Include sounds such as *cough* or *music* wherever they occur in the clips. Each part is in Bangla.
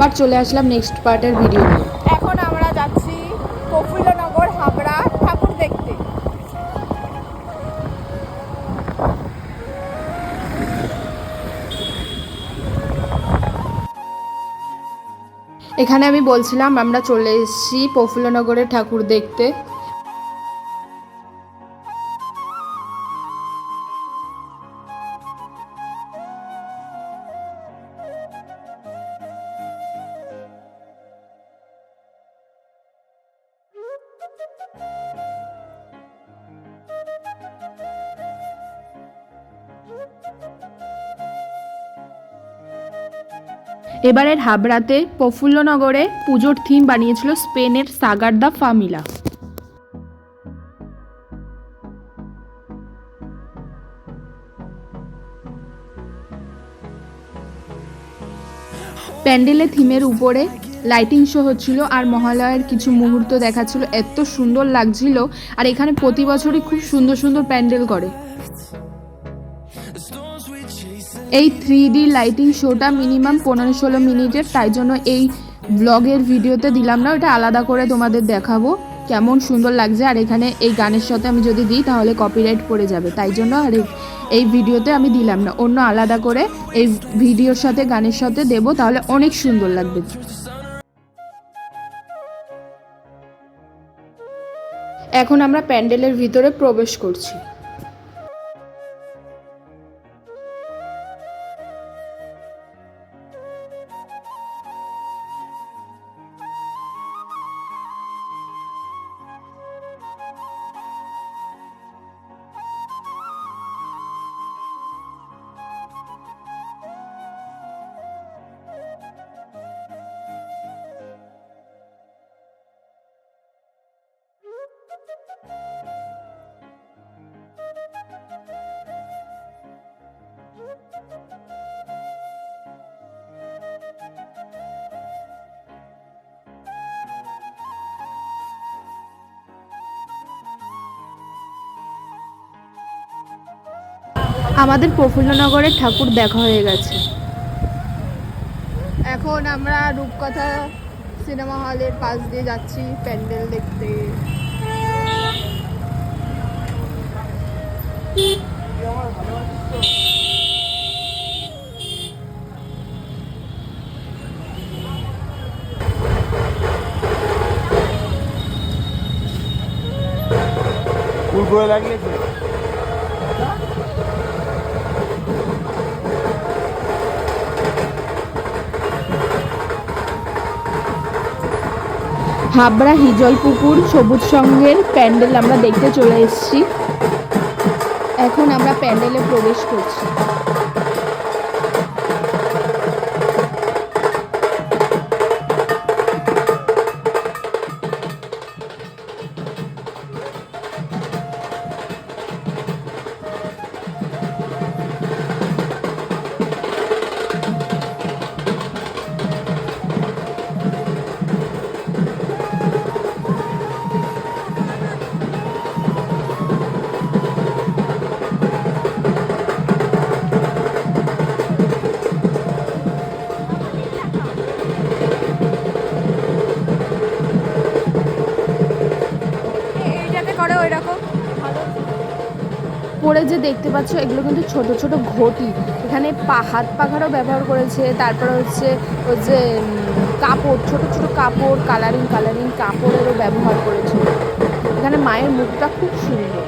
বাট চলে আসলাম নেক্সট পার্টের ভিডিও এখন আমরা যাচ্ছি প্রফুল্লনগর হাবড়া ঠাকুর দেখতে। এখানে আমি বলছিলাম আমরা চলে এসেছি প্রফুল্লনগরের ঠাকুর দেখতে। এবারের হাবড়াতে প্রফুল্লনগরে পুজোর থিম বানিয়েছিল স্পেনের সাগারদা ফামিলা। প্যান্ডেলে থিমের উপরে লাইটিং শো হচ্ছিল আর মহালয়ার কিছু মুহূর্ত দেখাচ্ছিল। এত সুন্দর লাগছিল আর এখানে প্রতি বছরই খুব সুন্দর সুন্দর প্যান্ডেল করে। এই থ্রি ডি লাইটিং শোটা মিনিমাম পনেরো ষোলো মিনিটের, তাই জন্য এই ব্লগের ভিডিওতে দিলাম না, ওটা আলাদা করে তোমাদের দেখাবো কেমন সুন্দর লাগছে। আর এখানে এই গানের সাথে আমি যদি দিই, তাহলে কপিরাইট পড়ে যাবে, তাই জন্য আর এই- ভিডিওতে আমি দিলাম না। অন্য আলাদা করে এই ভিডিওর সাথে গানের সাথে দেব, তাহলে অনেক সুন্দর লাগবে। এখন আমরা প্যান্ডেলের ভিতরে প্রবেশ করছি। আমাদের প্রফুল্লনগরের ঠাকুর দেখা হয়ে গেছে। এখন আমরা রূপকথা সিনেমা হলের পাশ দিয়ে যাচ্ছি প্যান্ডেল দেখতে। কুরকুরে হাবড়া হিজল পুকুর, সবুজ সঙ্গের প্যান্ডেল আমরা দেখতে চলে এসেছি। এখন আমরা প্যান্ডেলে প্রবেশ করছি। করে ওই রকম পরে যে দেখতে পাচ্ছ এগুলো কিন্তু ছোট ছোট ঘটি। এখানে পা হাত পাখারও ব্যবহার করেছে তারপরে হচ্ছে ওই যে কাপড় ছোট ছোট কাপড় কালারিং কালারিং কাপড়েরও ব্যবহার করেছে। এখানে মায়ের মুখটা খুব সুন্দর।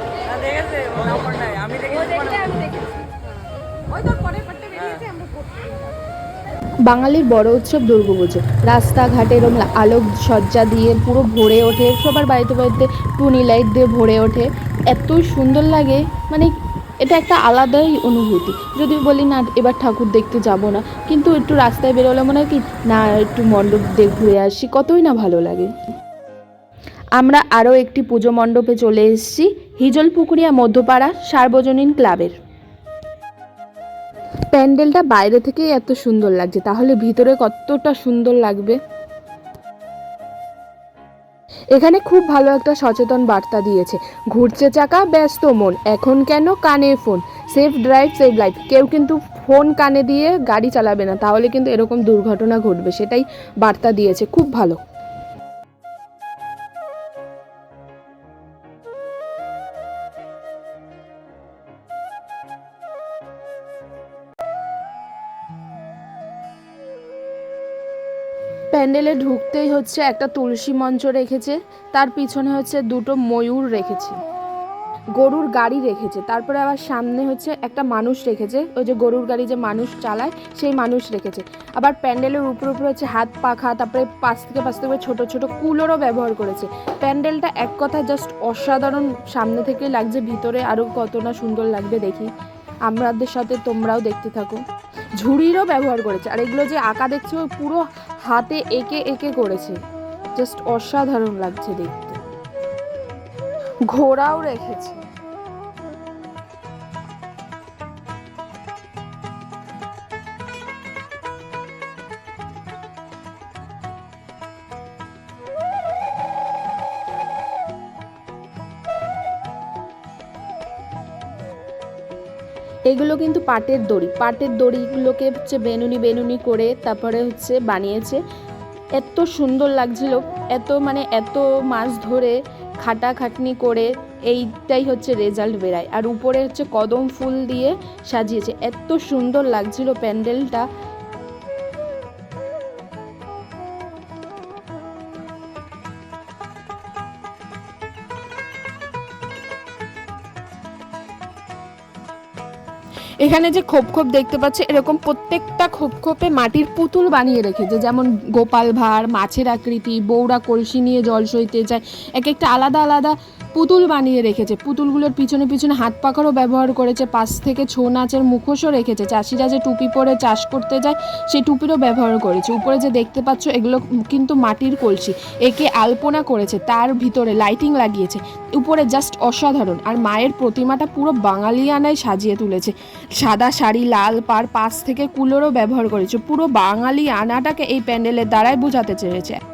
বাঙালির বড় উৎসব দুর্গাপুজো রাস্তাঘাটে এরম আলোক সজ্জা দিয়ে পুরো ভরে ওঠে, সবার বাড়িতে বাড়িতে টুনি লাইট দিয়ে ভরে ওঠে। এতই সুন্দর লাগে মানে এটা একটা আলাদাই অনুভূতি। যদি বলি, না, এবার ঠাকুর দেখতে যাব না। কিন্তু একটু রাস্তায় বেরোলে মনে হয় কি, না, একটু মণ্ডপ দিয়ে ঘুরে আসি, কতই না ভালো লাগে। আমরা আরও একটি পুজো মণ্ডপে চলে এসেছি, হিজলপুকুরিয়া মধ্যপাড়া সার্বজনীন ক্লাবের। প্যান্ডেলটা বাইরে থেকেই এত সুন্দর লাগছে। তাহলে ভিতরে কতটা সুন্দর লাগবে? এখানে খুব ভালো একটা সচেতন বার্তা দিয়েছে। ঘুরছে চাকা, ব্যস্ত মন। এখন কেন কানে phone? Safe drive save life. কেউ কিন্তু ফোন কানে দিয়ে গাড়ি চালাবে না। তাহলে কিন্তু এরকম দুর্ঘটনা ঘটবে, সেটাই বার্তা দিয়েছে। খুব ভালো। প্যান্ডেলে ঢুকতেই হচ্ছে একটা তুলসী মঞ্চ রেখেছে, তার পিছনে হচ্ছে দুটো ময়ূর রেখেছে, গরুর গাড়ি রেখেছে, তারপরে আবার সামনে হচ্ছে একটা মানুষ রেখেছে, ওই যে গরুর গাড়ি যে মানুষ চালায়, সেই মানুষ রেখেছে, আবার প্যান্ডেলের উপর উপরে হচ্ছে হাত পাখা তারপরে পাশ থেকে পাশ থেকে ছোট ছোট কুলোরও ব্যবহার করেছে, প্যান্ডেলটা এক কথায় জাস্ট অসাধারণ, সামনে থেকে লাগছে ভিতরে আরও কত না সুন্দর লাগবে দেখি, আমাদের সাথে তোমরাও দেখতে থাকো। ঝুড়িরও ব্যবহার করেছে। আর এগুলো যে আঁকা দেখছে পুরো হাতে এঁকে এঁকে করেছে। জাস্ট অসাধারণ লাগছে দেখতে। ঘোড়াও রেখেছে। এগুলো কিন্তু পাটের দড়ি। পাটের দড়িগুলোকে হচ্ছে বেনুনি বেনুনি করে তারপরে হচ্ছে বানিয়েছে। এত সুন্দর লাগছিল, এত মানে এত মাছ ধরে খাটাখাটনি করে এইটাই হচ্ছে রেজাল্ট বেরায়। আর উপরে হচ্ছে কদম ফুল দিয়ে সাজিয়েছে। এত সুন্দর লাগছিল প্যান্ডেলটা। এখানে যে খোপ খোপ দেখতে পাচ্ছি, এরকম প্রত্যেকটা খোপ খোপে মাটির পুতুল বানিয়ে রেখেছে। যেমন গোপাল ভাঁড়, মাছের আকৃতি বৌরা কলসি নিয়ে জল সইতে যায় এক একটা আলাদা আলাদা পুতুল বানিয়ে রেখেছে। পুতুলগুলোর পিছনে পিছনে হাত পাখারও ব্যবহার করেছে। পাশ থেকে ছৌ নাচের মুখোশও রেখেছে। চাষিরা যে টুপি পরে চাষ করতে যায় সেই টুপিরও ব্যবহার করেছে। উপরে যে দেখতে পাচ্ছ, এগুলো কিন্তু মাটির কলসি। একে আলপনা করেছে। তার ভিতরে লাইটিং লাগিয়েছে। উপরে জাস্ট অসাধারণ। আর মায়ের প্রতিমাটা পুরো বাঙালিয়ানায় সাজিয়ে তুলেছে। সাদা শাড়ি, লাল পার পাশ থেকে কুলোরও ব্যবহার করেছে। পুরো বাঙালি আনাটাকে এই প্যান্ডেলের দ্বারাই বোঝাতে চেয়েছে।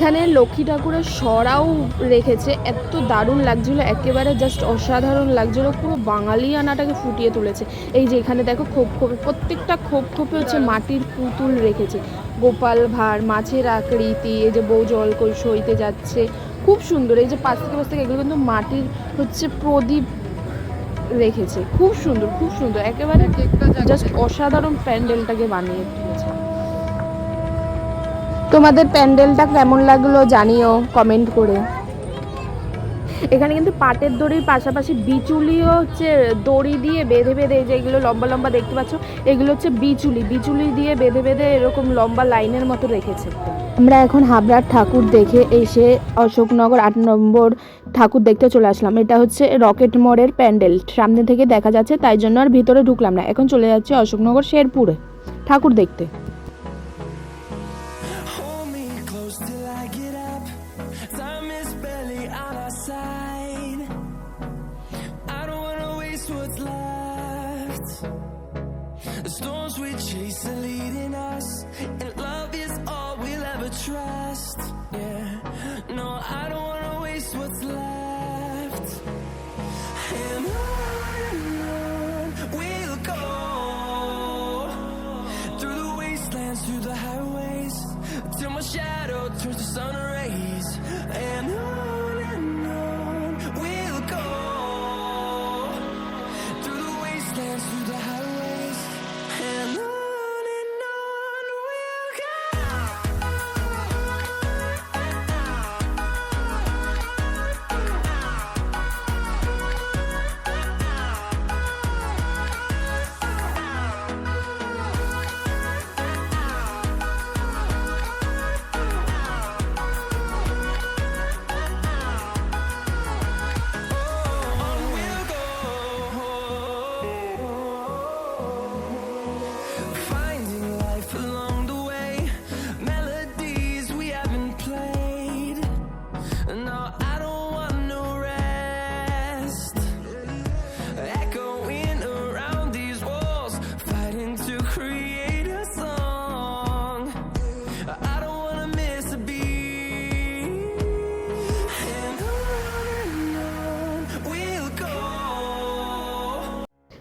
এখানে লক্ষ্মী ঠাকুরের সরাও রেখেছে। এত দারুণ লাগছিল একেবারে জাস্ট অসাধারণ লাগছিল। পুরো বাঙালি আনাটাকে ফুটিয়ে তুলেছে। এই যে এখানে দেখো খোপ খোপে প্রত্যেকটা খোপ খোপে হচ্ছে মাটির পুতুল রেখেছে। গোপাল ভাঁড় মাছের আকৃতি এই যে বউ জল কই সইতে যাচ্ছে। খুব সুন্দর এই যে পাশ থেকে পাশ থেকে এগুলো কিন্তু মাটির হচ্ছে প্রদীপ রেখেছে। খুব সুন্দর খুব সুন্দর। একেবারে জাস্ট অসাধারণ প্যান্ডেলটাকে বানিয়ে। তোমাদের প্যান্ডেলটা কেমন লাগল জানিও কমেন্ট করে। এখানে কিন্তু পাটের দড়ির পাশাপাশি বিচুলিও হচ্ছে দড়ি দিয়ে বেঁধে বেঁধে এই যে এগুলো লম্বা লম্বা দেখতে পাচ্ছ এগুলো হচ্ছে বিচুলি। বিচুলি দিয়ে বেঁধে বেঁধে এরকম লম্বা লাইনের মতো রেখেছে। আমরা এখন হাবড়ার ঠাকুর দেখে এসে অশোকনগর আট নম্বর ঠাকুর দেখতে চলে আসলাম। এটা হচ্ছে রকেট মোড়ের প্যান্ডেল। সামনে থেকে দেখা যাচ্ছে তাই জন্য আর ভিতরে ঢুকলাম না। এখন চলে যাচ্ছে অশোকনগর শেরপুরে ঠাকুর দেখতে। What's left. And on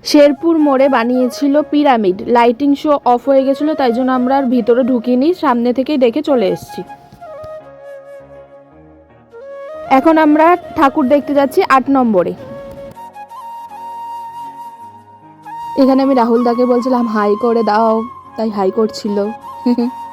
Sherpur মোড়ে বানিয়েছিল পিরামিড। লাইটিং শো অফ হয়ে গেছিল, তাই জন্য আমরা আর ভিতরে ঢুকিনি, সামনে থেকেই দেখে চলে এসেছি। এখন আমরা ঠাকুর দেখতে যাচ্ছি আট নম্বরে। এখানে আমি রাহুল দাকে বলছিলাম, হাই করে দাও। তাই হাই করছিল। *laughs*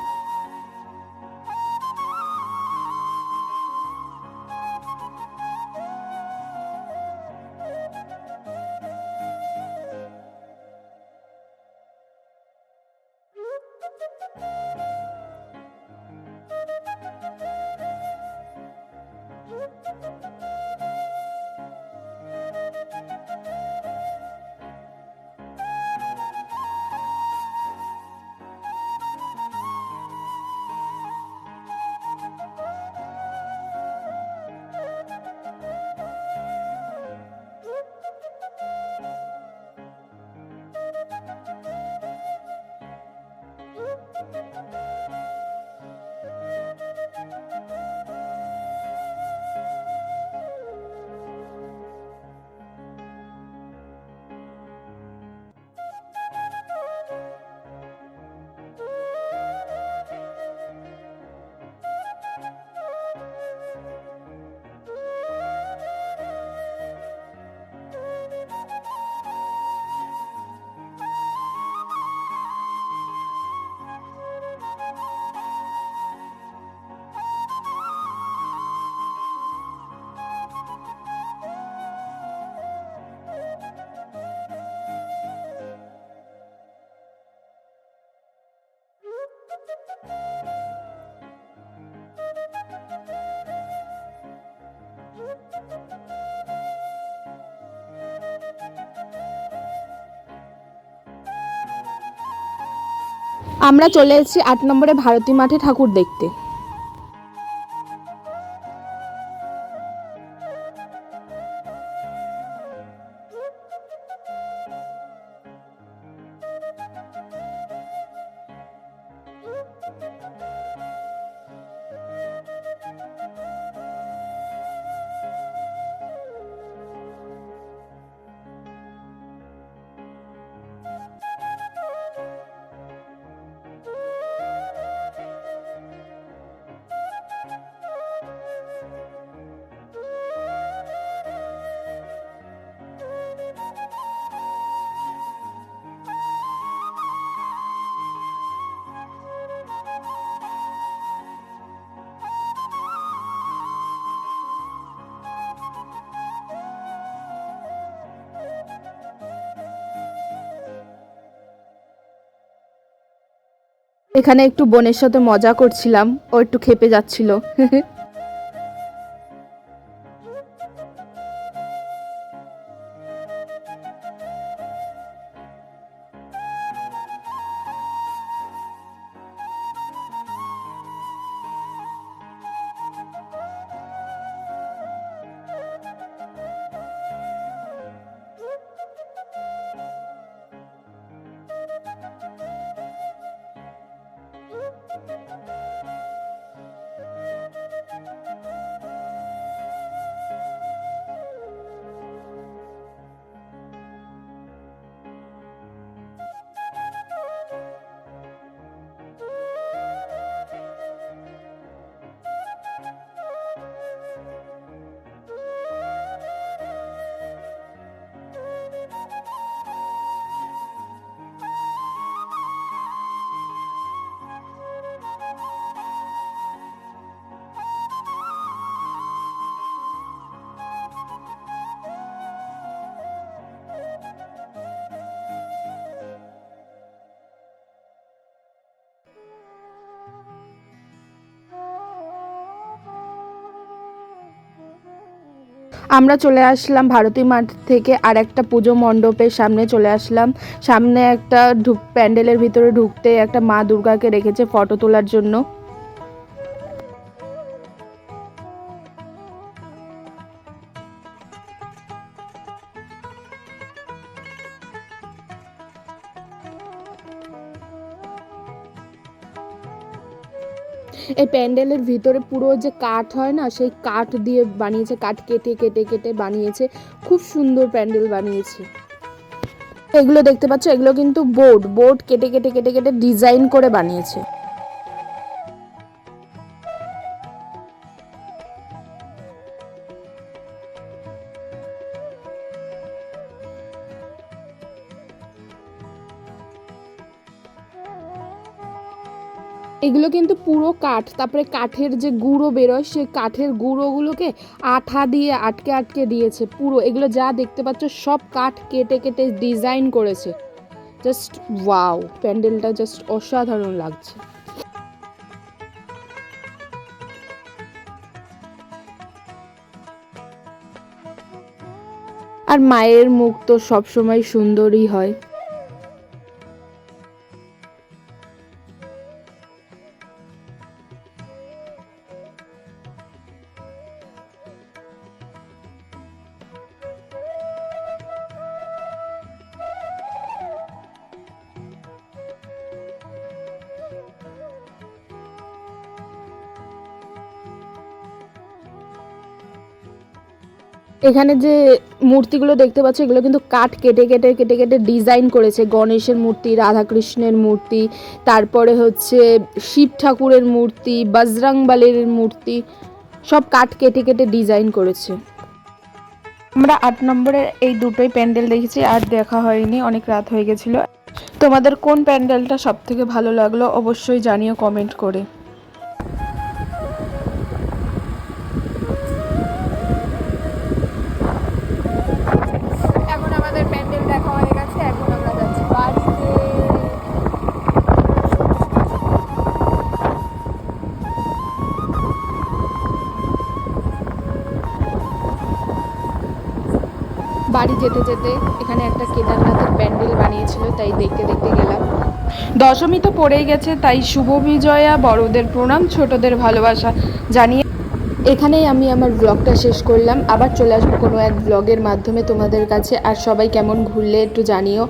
আমরা চলে এসেছি আট নম্বরে ভারতী মাঠে ঠাকুর দেখতে। এখানে একটু বোনের সাথে মজা করছিলাম ও একটু খেপে যাচ্ছিল। *laughs* আমরা চলে আসলাম ভারতী মাঠ থেকে আর একটা পুজো মণ্ডপের সামনে চলে আসলাম। সামনে একটা ঢুক প্যান্ডেলের ভিতরে ঢুকতে একটা মা দুর্গাকে রেখেছে ফটো তোলার জন্য। এই প্যান্ডেলের ভিতরে পুরো যে কাঠ হয় না, সেই কাঠ দিয়ে বানিয়েছে, কাঠ কেটে কেটে কেটে বানিয়েছে। খুব সুন্দর প্যান্ডেল বানিয়েছে। এগুলো দেখতে পাচ্ছ, এগুলো কিন্তু বোর্ড। বোর্ড কেটে কেটে কেটে কেটে ডিজাইন করে বানিয়েছে। এগুলো কিন্তু পুরো কাঠ, তারপরে কাঠের যে গুঁড়ো বেরোয়, সেই কাঠের গুঁড়োগুলোকে আঠা দিয়ে, আটকে আটকে দিয়েছে পুরো। এগুলো যা দেখতে পাচ্ছ সব কাঠ কেটে কেটে ডিজাইন করেছে। জাস্ট ওয়াও প্যান্ডেলটা জাস্ট অসাধারণ লাগছে। আর মায়ের মুখ তো সবসময় সুন্দরই হয়। এখানে যে মূর্তিগুলো দেখতে পাচ্ছ, এগুলো কিন্তু কাঠ কেটে কেটে কেটে কেটে ডিজাইন করেছে। গণেশের মূর্তি, রাধাকৃষ্ণের মূর্তি, তারপরে হচ্ছে শিব ঠাকুরের মূর্তি, বজরংবলের মূর্তি, সব কাঠ কেটে কেটে ডিজাইন করেছে। আমরা আট নম্বরের এই দুটোই প্যান্ডেল দেখেছি, আর দেখা হয়নি, অনেক রাত হয়ে গেছিল। তোমাদের কোন প্যান্ডেলটা সব থেকে ভালো লাগল অবশ্যই জানিও কমেন্ট করে। বাড়ি যেতে যেতে এখানে একটা কেদারনাথের প্যান্ডেল বানিয়েছিল, তাই দেখতে দেখতে গেলাম। দশমী তো পড়েই গেছে, তাই শুভ বিজয়া, বড়দের প্রণাম, ছোটদের ভালোবাসা জানিয়ে এখানেই আমি আমার ব্লগটা শেষ করলাম। আবার চলে আসব কোনো এক ব্লগের মাধ্যমে তোমাদের কাছে। আর সবাই কেমন ঘুরলে একটু জানিও।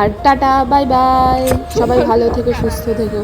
আর টাটা বাই বাই সবাই ভালো থেকো, সুস্থ থেকো।